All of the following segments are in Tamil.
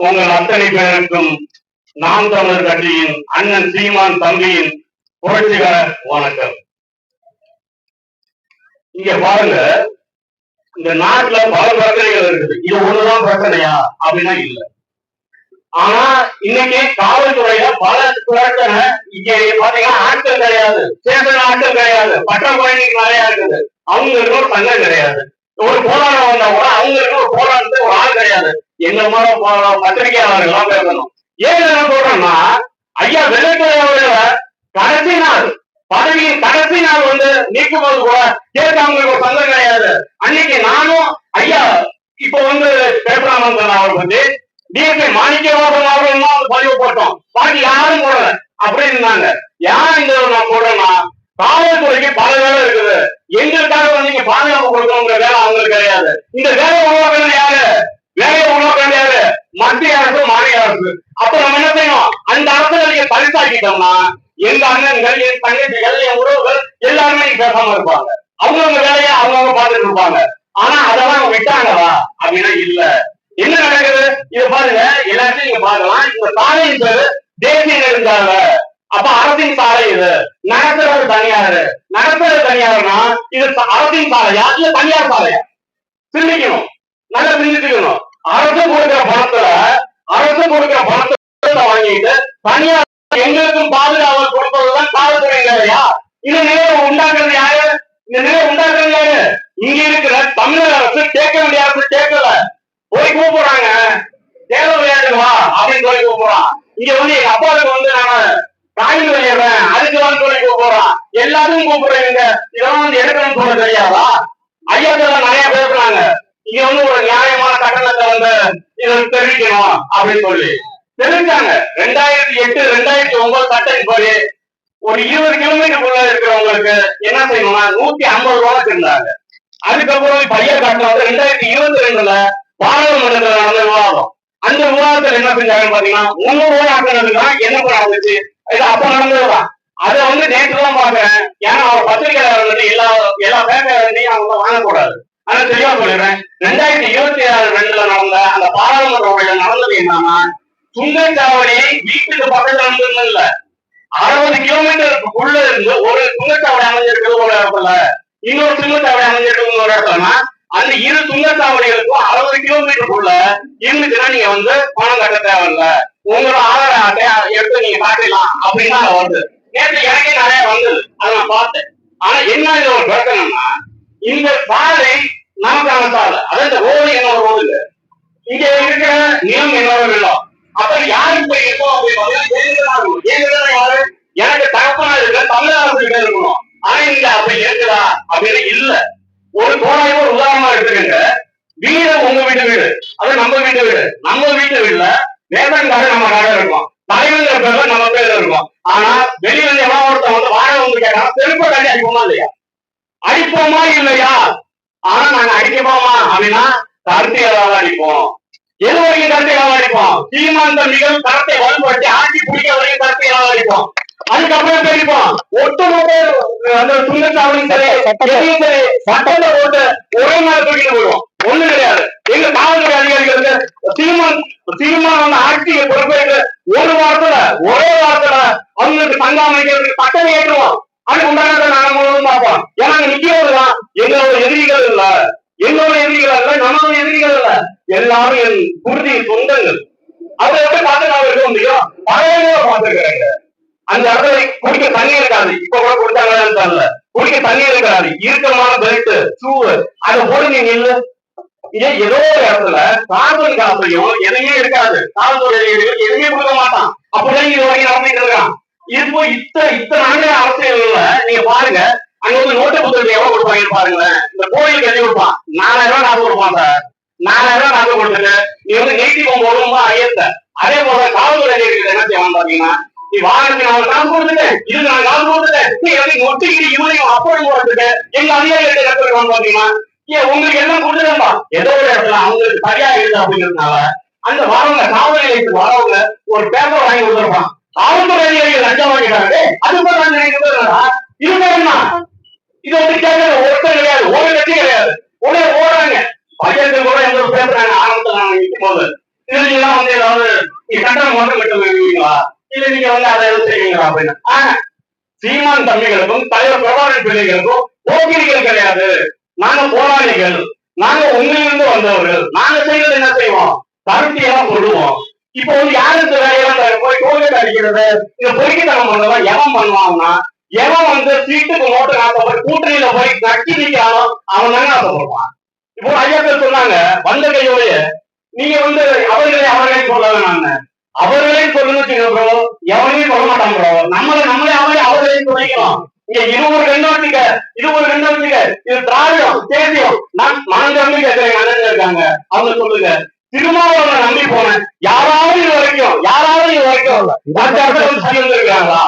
உங்கள் அத்தனை பேருக்கும் நாம் தமிழர் கட்சியின் அண்ணன் சீமான் தம்பியின் புரட்சிகர வணக்கம். இங்க பாருங்க இந்த நாட்டுல பல பிரச்சனைகள் இருக்குது. இது ஒண்ணுதான் பிரச்சனையா? அப்படின்னா இல்ல. ஆனா இன்னைக்கு காவல்துறையில பல பிரச்சனை. இங்க பாத்தீங்கன்னா ஆட்கள் கிடையாது. சேதன ஆட்கள் கிடையாது. பட்டப்பயணிக்கு நிறைய இருக்குது. அவங்களுக்கு ஒரு சங்கம் கிடையாது. ஒரு போராட்டம் வந்தா கூட அவங்களுக்கு ஒரு போராட்டத்துக்கு ஒரு ஆள் கிடையாது. எங்களை மாதிரி போ- பத்திரிகையாளர்கள் பேசணும் ஏன் என்ன சொல்றோம்னா ஐயா வெள்ளைத்துறை கடைசி நாள் பதவியின் கடைசி நாள் வந்து நீக்கும் போது கூட கேட்காமங்களுக்கு ஒரு சந்தம் கிடையாது. அன்னைக்கு நானும் ஐயா இப்ப வந்து பேசுறாமன் அவர் வந்து டிஎஸ்ஐ மாணிக்கவாசன் அவர்கள் தான் பதிவு போட்டோம். பாக்கி யாரும் போடல. அப்படின்னாங்க இருந்தாங்க. யார் இந்த நான் போடுறேன்னா காவல்துறைக்கு பல வேலை இருக்குது. எங்களுக்காக வந்து நீங்க பாதுகாப்பு கொடுக்கணுங்கிற வேலை அவங்களுக்கு கிடையாது. இந்த வேலை உருவாக்குறது யாரு? வேலையை உருவாக்குறது கிடையாது மத்திய அரசு மாநில அரசு. அப்ப நம்ம என்ன செய்யணும்? அந்த அரசுகளுக்கு பரிசாக்கிட்டோம்னா எங்க அண்ணன்கள் என் தங்கச்சிகள் என் உறவுகள் எல்லாருமே இங்க பேசாம இருப்பாங்க. அவங்கவுங்க வேலையை அவங்கவுங்க பார்த்துட்டு இருப்பாங்க. ஆனா அதெல்லாம் விட்டாங்களா? அப்படின்னா இல்ல. என்ன நடக்குது? இத பாருங்க. எல்லாத்தையும் நீங்க பாக்கலாம் இந்த சாலைன்றது தேசிய நெடுஞ்சாலை. அப்ப அரசின் சாலை இது. நடத்துறது தனியாரு. நடத்துறது தனியாருன்னா இது அரசின் சாலையா? இல்ல தனியார் சாலையா? சிந்திக்கணும். நல்லா சிந்திச்சுக்கணும். அரசு கொடுக்கிற பணத்துல அரசு கொடுக்கிற பணத்தை வாங்கிட்டு தனியார் எங்களுக்கும் பாதுகாவல் கொடுப்பதுதான் காவல்துறை இல்லையா இந்த நிலையை உண்டாக்குறது யாரு? இந்த நிலையை உண்டாக்குறது யாரு? இங்க இருக்கிற தமிழக அரசு கேட்க வேண்டிய அரசு கேட்கல. போய் கூப்பிடுறாங்க. தேர்தல் விளையாட்டு வா அப்படின்னு சொல்லி கூப்பிடுறான். இங்க வந்து எங்க அப்பாவுக்கு வந்து நான் காய்கறி விளையாடுறேன் அதுக்கு தான் சொல்லி கூப்பிடுறான். எல்லாத்தையும் கூப்பிடுறீங்க இதெல்லாம் வந்து எடுக்கணும்னு சொல்ல தெரியாதா ஐயா நிறைய பேசுறாங்க. இங்க வந்து ஒரு நியாயமான கட்டணத்தை வந்து இதை தெரிவிக்கணும் அப்படின்னு சொல்லி தெரிவிச்சாங்க. ரெண்டாயிரத்தி எட்டு ரெண்டாயிரத்தி ஒன்பது சட்டத்தின்படி ஒரு இருபது கிலோமீட்டருக்குள்ள இருக்கிறவங்களுக்கு என்ன செய்யணும்னா நூத்தி ஐம்பது ரூபா இருந்தாங்க அதுக்கப்புறம் பையன் கட்டணம் வந்து ரெண்டாயிரத்தி இருபத்தி ரெண்டுல பாராளுமன்றத்தில் நடந்த விவாதம். அந்த விவாதத்துல என்ன செஞ்சாங்கன்னு பாத்தீங்கன்னா முன்னூறு ரூபாய் ஆக்குறதுக்கு தான் என்ன பண்ண வந்துச்சு இது அப்ப நடந்ததுதான். அதை வந்து நேற்று தான் பாக்குறேன் ஏன்னா அவர் பத்திரிகையாளர் வந்து எல்லா எல்லா பேங்கையும் அவங்க வாங்கக்கூடாது. ஆனா தெளிவா சொல்லிடுறேன் ரெண்டாயிரத்தி இருபத்தி ஆறு ரெண்டுல நடந்த அந்த பாராளுமன்ற உரையில நடந்தது என்னன்னா சுங்கச்சாவடி வீட்டுக்கு பக்கத்துல இருந்து இல்ல. அறுபது கிலோமீட்டருக்கு உள்ள இருந்து ஒரு சுங்கச்சாவடி அமைஞ்சிருக்கிறது ஒரு இடத்துல. இன்னொரு சுங்கச்சாவடி அமைஞ்சிருக்கிறது ஒரு இடத்துலனா அந்த இரு சுங்கச்சாவடிகளுக்கும் அறுபது கிலோமீட்டருக்குள்ள இருந்துச்சுன்னா நீங்க வந்து பணம் கட்ட தேவையில்ல. உங்களோட ஆதார அட்டையை எடுத்து நீங்க காட்டிடலாம் அப்படின்னு வருது நேற்று எனக்கே நிறைய வந்தது. அதை நான் பார்த்தேன். ஆனா என்ன இது ஒரு பிரச்சனைனா இந்த பாதை நமக்கான பாதை அதாவது இந்த ரோடு என்ன ரோடு இல்லை இங்க இருக்கிற நிலம் என்ன நிலம் அப்ப யாருக்கு போய் இருக்கோம் அப்படின்னு யாரு? எனக்கு தகப்பனா இருக்க தமிழ்நாடு கிட்ட இருக்கணும். ஆனா இங்க அப்படி இருக்குதா? அப்படின்னு இல்ல. ஒரு தோராயம் ஒரு உதாரணமா எடுத்துக்கங்க. வீடு உங்க வீட்டு வீடு. அது நம்ம வீட்டு வீடு. நம்ம வீட்டு வீடுல வேதங்காக நம்ம கடை இருக்கும். தலைவங்கிற பேர்ல நம்ம பேர்ல இருக்கும். ஆனா வெளியில இருந்து ஒருத்தன் வந்து வாழ வந்து கேட்டா செருப்ப கட்டி அடிப்போமா இல்லையா? அடிப்போமா இல்லையா? ஆனா நாங்க அடிக்கப்போமா அப்படின்னா கருத்தியலாக அடிப்போம். எது வரைக்கும் கருத்தியலாக அடிப்போம்? சீமான் தம்பிகள் கருத்தை வலுப்படுத்தி ஆட்சி பிடிக்க வரைக்கும் கருத்தியலாக அடிப்போம். அதுக்கப்புறம் தெரிப்போம் ஒட்டுமொத்த அந்த சுங்கச்சாவடி சரி எதையும் சரி சட்டத்தை போட்டு ஒரே நாள் தூக்கிட்டு போயிடுவோம். ஒண்ணு கிடையாது. எங்க காவல்துறை அதிகாரிகளுக்கு சீமான் சீமான் வந்து ஆட்சியை பொறுப்பேற்று ஒரு வாரத்துல ஒரே வாரத்துல அவங்களுக்கு சங்கம் அமைக்கிறதுக்கு சட்டம் ஏற்றுவோம். அதுக்கு உண்டானதை நாங்க முழுவதும் பார்ப்போம். ஏன்னா அங்க தான் எங்களோட எதிரிகள் இல்ல. எங்களோட எதிரிகள் இல்ல நம்மளோட எதிரிகள் இல்ல. எல்லாரும் என் குருதி சொந்தங்கள். அதை எப்படி பாதுகாப்பு இருக்க முடியும்? பழைய பார்த்துருக்கிறாங்க. அந்த இடத்துல குடிக்க தண்ணி இருக்காது. இப்ப கூட கொடுத்தாங்களான்னு தெரியல குடிக்க தண்ணி இருக்காது. இறுக்கமான பெல்ட் ஷூ அதை போடுங்க நீங்க இல்ல இதே ஏதோ ஒரு இடத்துல காவல் காப்பையும் எதையும் இருக்காது. காவல்துறை அதிகாரிகள் கொடுக்க மாட்டான். அப்படிதான் இது வரைக்கும் நடந்துட்டு இருக்கான். இப்போ இத்தனை இத்தனை ஆண்டு அரசியல்ல நீங்க பாருங்க. அங்க வந்து நோட்டு புத்தகத்தை எவ்வளவு கொடுப்பாங்கன்னு பாருங்களேன். இந்த கோயிலுக்கு எழுதி கொடுப்பான்? நாலாயிரம் ரூபாய் நாற்பது கொடுப்பான் சார். நாலாயிரம் ரூபாய் நாற்பது கொடுத்துட்டு நீ வந்து நெய்தி பொங்க ரொம்ப ஐயத்த அதே போல காவல்துறை என்ன செய்வாங்க பாத்தீங்கன்னா நீ வாகனத்துக்கு நான் காசு கொடுத்துட்டேன் இது நான் காசு கொடுத்துட்டேன் நீ எனக்கு ஒட்டிக்கிட்டு இவனையும் அப்பறம் போட்டுட்டு எங்க அதிகாரிகள் கத்துருக்காங்க பாத்தீங்கன்னா ஏன் உங்களுக்கு எல்லாம் கொடுத்துருந்தா ஏதோ ஒரு இடத்துல அவங்களுக்கு சரியா இருக்குது அப்படிங்கிறதுனால அந்த வரவங்க காவல் நிலையத்துக்கு வரவங்க ஒரு பேப்பர் வாங்கி கொடுத்துருப்பான் காவல்துறை அதிகாரிகள் லஞ்சம் வாங்கிட்டாங்க அது போல நான் நினைக்கிறதா இது என்ன இது வந்து கேட்கறது ஒருத்தர் கிடையாது. ஒரு கட்சி கிடையாது. உடனே ஓடுறாங்க பையன்கள் கூட எங்க பேசுறாங்க. ஆரம்பத்தில் நான் நிற்கும் போது. இது நீங்க வந்து ஏதாவது நீங்க கட்டணம் மட்டும் கட்ட விரும்புவீங்களா இல்ல நீங்க வந்து அதை எதுவும் செய்வீங்களா? அப்படின்னு. ஆஹ், சீமான் தம்பிகளுக்கும் தலைவர் பிரபாகரன் பிள்ளைகளுக்கும் போக்கிரிகள் கிடையாது. நாங்க போராளிகள். நாங்க உங்களிலிருந்து வந்தவர்கள். நாங்க செய்யறது என்ன செய்வோம்? கருத்தியெல்லாம் சொல்லுவோம் இப்போ வந்து யாரு இந்த வேலையெல்லாம் போய் டோல்கேட் அடிக்கிறது? இந்த பொறுக்கித்தனம் பண்ணதான் எவன் பண்ணுவான்னா எவன் வந்து சீட்டுக்கு நோட்டு ஆசைப்பட்டு கூட்டணியில போய் கட்டி நிற்கிறானோ அவன் தானே ஆசைப்படுவான் இப்போ ஐயா பேர் சொன்னாங்க வந்த கையோடைய நீங்க வந்து அவர்களே அவர்களே சொல்ல வேணாங்க அவர்களே சொல்லுன்னு ப்ரோ எவனையும் சொல்ல மாட்டாங்க ப்ரோ நம்மளை நம்மளே அவரே அவர்களையும் சொல்லிக்கலாம். இங்க இது ஒரு ரெண்டு வச்சுக்க இது ஒரு ரெண்டு வச்சுக்க. இது திராவிடம் தேசியம். நான் மனம் கேட்கிறேன் இருக்காங்க. அவங்க சொல்லுங்க. திருமாவளவன் நம்பி போனேன். யாராவது இது வரைக்கும் யாராவது இது வரைக்கும் வந்து சொல்லி வந்திருக்காங்களா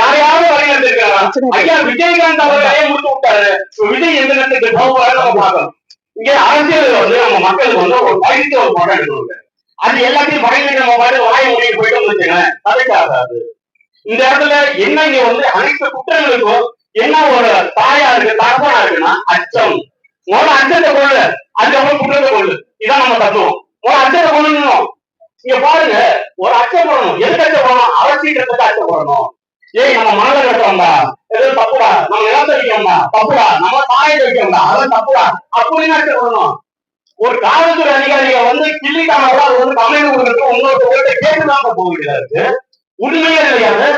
யாரையாவது வரைய வந்திருக்காங்களா ஐயா விஜயகாந்த் அவர் முடித்து விட்டாரு. விஜய் எந்த நேரத்துக்கு போவாரு நம்ம பார்க்கணும். இங்க அரசியல் வந்து நம்ம மக்களுக்கு வந்து ஒரு பயிர்த்து ஒரு படம் எடுக்கணும் அது எல்லாத்தையும் பயிற்சி நம்ம பாட்டு வாய முடிவு போயிட்டு வச்சுக்கோங்க அதுக்காகாது இந்த இடத்துல என்ன இங்க வந்து அனைத்து குற்றங்களுக்கும் என்ன ஒரு தாயா இருக்கு தகப்பனா இருக்குன்னா அச்சம். முதல்ல அச்சத்தை கொள்ளு. அதுக்கப்புறம் குற்றத்தை கொள்ளு. இதான் நம்ம தத்துவம். ஒரு அச்சத்தை பண்ணணும் இங்க பாருங்க ஒரு அச்சப்படணும் எதுக்கு அச்சப்படணும் அரசியலுக்கு அச்சப்படணும் ஏய் நம்ம மனதை கட்டோம்டா ஏதோ தப்புடா. நம்ம நிலத்தை வைக்கோம்டா தப்புடா. நம்ம தாயை வைக்கோம்டா அதெல்லாம் தப்புடா. அப்படின்னு அச்சப்படணும் ஒரு காவல்துறை அதிகாரியை வந்து கிள்ளிக்கான அது வந்து கம்ப்ளைண்ட் கொடுக்கறது உங்களுக்கு உங்கள்கிட்ட கேட்டுதான் போக வேண்டியதா இருக்கு. உண்மையே கிடையாது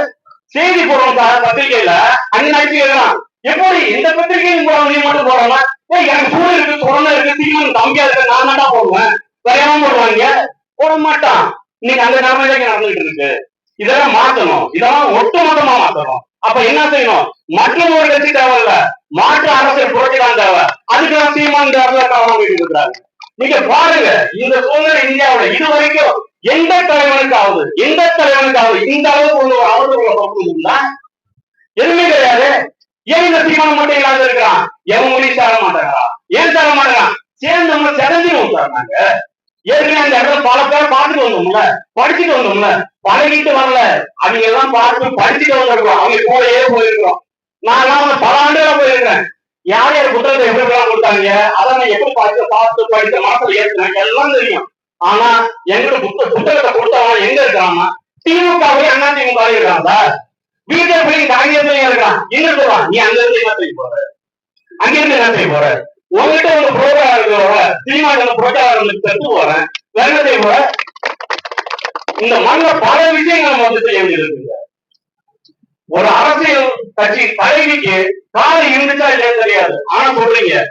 செய்தி போடுறோம் சார் பத்திரிகையில. அன்னைக்கு எழுதலாம் எப்படி? இந்த பத்திரிகையும் போட நீ மட்டும் போடலாம் ஏய் எனக்கு சூழல் இருக்கு கொரோனா இருக்கு தீவிரம் தம்பியா இருக்கு நான் தான் போடுவேன். வரையாம போடுவாங்க. போட மாட்டான். இன்னைக்கு அந்த நிலைமையில நடந்துகிட்டு இருக்கு. இதெல்லாம் மாத்தணும். இதெல்லாம் ஒட்டுமொத்தமா மாத்தணும். அப்ப என்ன செய்யணும்? மற்றும் ஒரு கட்சி தேவையில்ல. மாற்று அரசியல் புரட்சிதான் தேவை. அதுக்கெல்லாம் சீமான் இந்த இருக்கிறாங்க நீங்க பாருங்க. இந்த சூழ்நிலை இந்தியாவுல இது வரைக்கும் எந்த தலைவனுக்காவது எந்த தலைவனுக்காவது இந்த அளவுக்கு ஒரு அவர்களுடைய பக்கம் எதுவுமே கிடையாது. ஏன் இந்த தீர்மானம் மட்டும் இல்லாத இருக்கிறான்? எவன் மொழி தர மாட்டாங்களா ஏன் தர மாட்டாங்க சேர்ந்து நம்ம செதஞ்சி விட்டாங்க ஏற்கனவே அந்த இடத்துல பல பேர் பார்த்துட்டு வந்தோம்ல படிச்சுட்டு வந்தோம்ல. பழகிட்டு வரல. அவங்க எல்லாம் பார்த்து படிச்சுட்டு வந்திருக்கோம் அவங்க கூடயே போயிருக்கிறோம். நான் எல்லாம் பல ஆண்டுகளா போயிருக்கிறேன். யார் யார் புத்தகத்தை எப்படி எல்லாம் கொடுத்தாங்க? அதை நான் எப்படி பார்த்து பார்த்து படித்த மனசுல ஏற்றுனேன். எல்லாம் தெரியும். ஆனா எங்களுக்கு புத்த புத்தகத்தை கொடுத்தவங்க எங்க இருக்கிறாங்க? திமுகவே அண்ணா திமுக இருக்கான் சார். பிஜேபி காங்கிரஸ் இருக்கான் எங்க சொல்றான் நீ அங்க இருந்து என்ன செய்ய போற? அங்க இருந்து என்ன செய்ய போற? உங்ககிட்ட ஒரு புரோகிராம் இருக்கிறவங்க திமுக புரோகிராம் போறேன். வேற செய்ய போற இந்த மண்ணில பல விஷயங்கள் நம்ம வந்து செய்ய வேண்டியிருக்குங்க. ஒரு அரசியல் கட்சி தலைவிக்கு காலம் இருந்துச்சா இல்லையா தெரியாது. ஆனா சொல்றீங்க.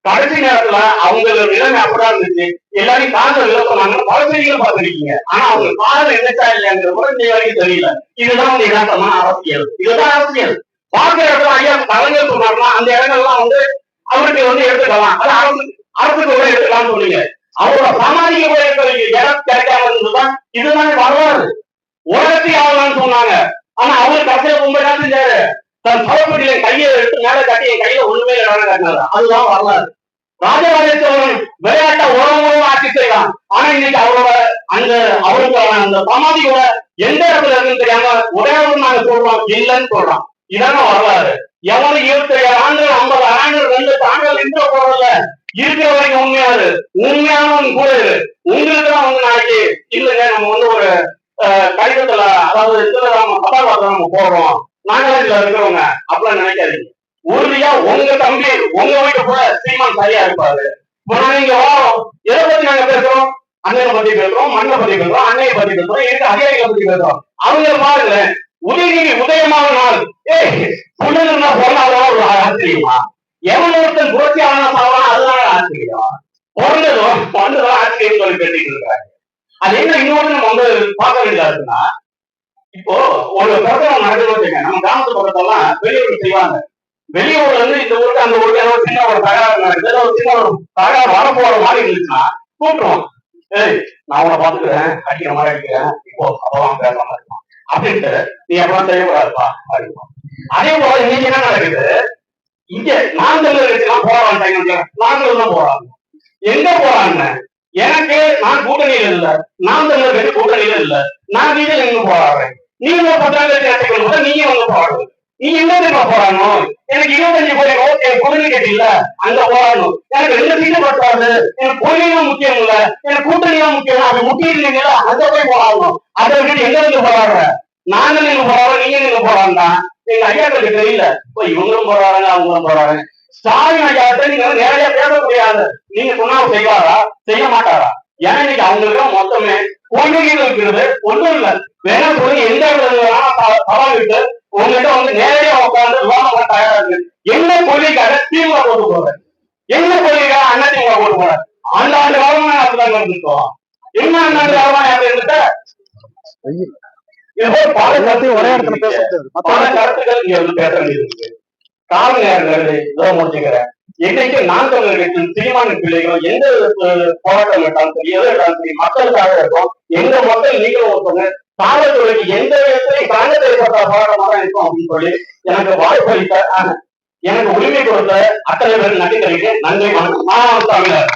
கடைசி நேரத்துல அவங்களோட நிலைமை அப்படிதான் இருந்துச்சு. எல்லாரையும் காதல் இல்லை சொன்னாங்க பல செய்திகள் பார்த்துருக்கீங்க. ஆனா அவங்க காதல் இருந்துச்சா இல்லையாங்கிற கூட இன்னை வரைக்கும் தெரியல. இதுதான் வந்து யதார்த்தமான அரசியல். இதுதான் அரசியல். பார்க்கிற இடத்துல ஐயா கலைஞர் சொன்னார்னா அந்த இடங்கள்லாம் வந்து அவருக்கு வந்து எடுத்துக்கலாம். அது அரசு அரசுக்கு கூட எடுத்துக்கலாம்னு சொன்னீங்க. அவரோட சமாதிக்கு கூட எடுக்கிறீங்க இடம் கிடைக்காம இருந்ததுதான் இதுதான் வரலாறு. உலகத்தை ஆகலாம்னு சொன்னாங்க. ஆனா அவரு கடைசியில மும்பை தான் செஞ்சாரு. தன் சவப்பட்டியில கையை எடுத்து மேல கட்டி என் கையில ஒண்ணுமே இடம் அதுதான் வரலாறு. ராஜராஜ சோழன் விளையாட்ட உறவு ஆட்சி செய்யலாம் ஆனா இன்னைக்கு அவரோட அந்த அவருக்கு அந்த சமாதியோட எந்த இடத்துல இருக்குன்னு தெரியாம ஒரே ஒரு நாங்க சொல்றோம் இல்லைன்னு சொல்றோம் இதான வரலாறு. எவனும் இருபத்தி ஏழு ஆண்டுகள் ஐம்பது ஆண்டுகள் ரெண்டு ஆண்டுகள் நின்ற போறதில்ல. இருக்கிற வரைக்கும் உண்மையாரு உண்மையானவன் கூட உங்களுக்கு தான் வந்து நாளைக்கு. இல்லைங்க நம்ம வந்து ஒரு அஹ், கடிதத்துல அதாவது இதுல நம்ம கதாபாத்திரம் நம்ம போடுறோம். நாகாலாந்துல இருக்கிறவங்க. அப்படிலாம் நினைக்காதீங்க. உறுதியா உங்க தம்பி உங்க வீட்டு கூட சீமான் சரியா இருப்பாரு. இப்போ எதை பத்தி நாங்க பேசுறோம்? அண்ணனை பத்தி பேசுறோம் மண்ணை பத்தி பேசுறோம் அன்னையை பத்தி பேசுறோம் இருக்க அதிகாரிகளை பத்தி பேசுறோம். அவங்க பாருங்க உதயநிதி உதயமான நாள். ஏய் புள்ளனா பிறந்தாதான் ஒரு ஆச்சரியமா எவன் ஒருத்தன் புரட்சியாளனா சாவறான் அதுதான் ஆச்சரியம் பிறந்ததும் பிறந்ததும் ஆச்சரியம் சொல்லி பேசிட்டு இருக்காங்க அது என்ன இன்னொன்று நம்ம வந்து பார்க்க வேண்டியதா இருக்குன்னா இப்போ ஒரு பிரசவம் நடக்குது வச்சுங்க நம்ம கிராமத்து பக்கத்தெல்லாம் வெளியூர் செய்வாங்க. வெளியூர்ல இருந்து இந்த ஊருக்கு அந்த ஊருக்கு ஏதோ சின்ன ஒரு தகராறு நடக்குது. ஏதோ ஒரு சின்ன ஒரு தகராறு வரப்போற மாதிரி இருந்துச்சுன்னா கூப்பிடுவோம் ஏய் நான் உன்னை பாத்துக்கிறேன் அடிக்கிற மாதிரி அடிக்கிறேன். இப்போ அப்பதான் பேசுற மாதிரி இருக்கும் அப்படின்ட்டு நீ எப்பலாம் தெரியக்கூடாதுப்பா அப்படிமா அதே போல இன்னைக்கு என்ன நடக்குது? இங்க நாங்கள் இருக்கலாம் போராட்டாங்க நாங்கள் தான் போறாங்க எங்க போறாங்க எனக்கு நான் கூட்டணியில இல்ல. நான் தமிழர் கட்சி கூட்டணியில இல்ல. நான் வீட்டில் எங்க போராடுறேன் நீங்க ஒரு பத்தாம் தேதி நீங்க வந்து போராடுங்க நீ எங்க தெரியுமா போராடணும் எனக்கு இருபத்தஞ்சு கோடி ஓகே கொள்கை கேட்டில்ல? அங்க போராடணும் எனக்கு ரெண்டு சீட்டு பட்டாது எனக்கு கொள்கையும் முக்கியம் இல்ல. எனக்கு கூட்டணியும் முக்கியம் அது முக்கியம் இல்லைங்களா அங்க போய் போராடணும் அதை விட்டு எங்க இருந்து போராடுற நாங்க நீங்க போராடுறோம் நீங்க நீங்க போராடா எங்க ஐயாக்களுக்கு தெரியல. இப்போ இவங்களும் போராடுறாங்க அவங்களும் போராடுறாங்க ஸ்டாலின் ஐயாட்ட நீங்க நேரடியா பேச முடியாது நீங்க சொன்னா செய்வாரா? செய்ய மாட்டாரா? ஏன்னா இன்னைக்கு அவங்களுக்கு மொத்தமே கொள்கைகள் இருக்கிறது ஒண்ணும் இல்ல. வேணா சொல்லி எந்த இடத்துல சவால் விட்டு உங்ககிட்ட வந்து நேரடியா உட்கார்ந்து விவாதம் பண்ண தயாரா இருக்கு. என்ன கொள்கைக்காக திமுக போட்டு போற என்ன கொள்கைக்காக அண்ணா திமுக போட்டு போற ஆண்டு ஆண்டு காலமா அப்படிதான் இருந்துட்டோம். என்ன ஆண்டு காலமா இருந்துட்ட போல கருத்துக்கள் இங்க வந்து பேச வேண்டியது இருக்கு கால நேரங்கள் இதோ முடிச்சுக்கிறேன். இன்னைக்கு நான் தமிழர்கள் சீமான பிள்ளைகள் எந்த போராட்டம் எடுத்தாலும் சரி எது எடுத்தாலும் சரி மக்களுக்காக இருக்கும் எங்க மக்கள் நீங்களும் ஒருத்தவங்க காவல்துறைக்கு எந்த விதத்திலையும் காங்கிரஸ் ஏற்பட்ட போராட்டமாக தான் இருக்கும் அப்படின்னு சொல்லி எனக்கு வாய்ப்பு அளித்த எனக்கு உரிமை கொடுத்த அத்தனை பேர் நன்றி தெரிவிக்கிறேன். நன்றி வணக்கம். நான் தமிழர்.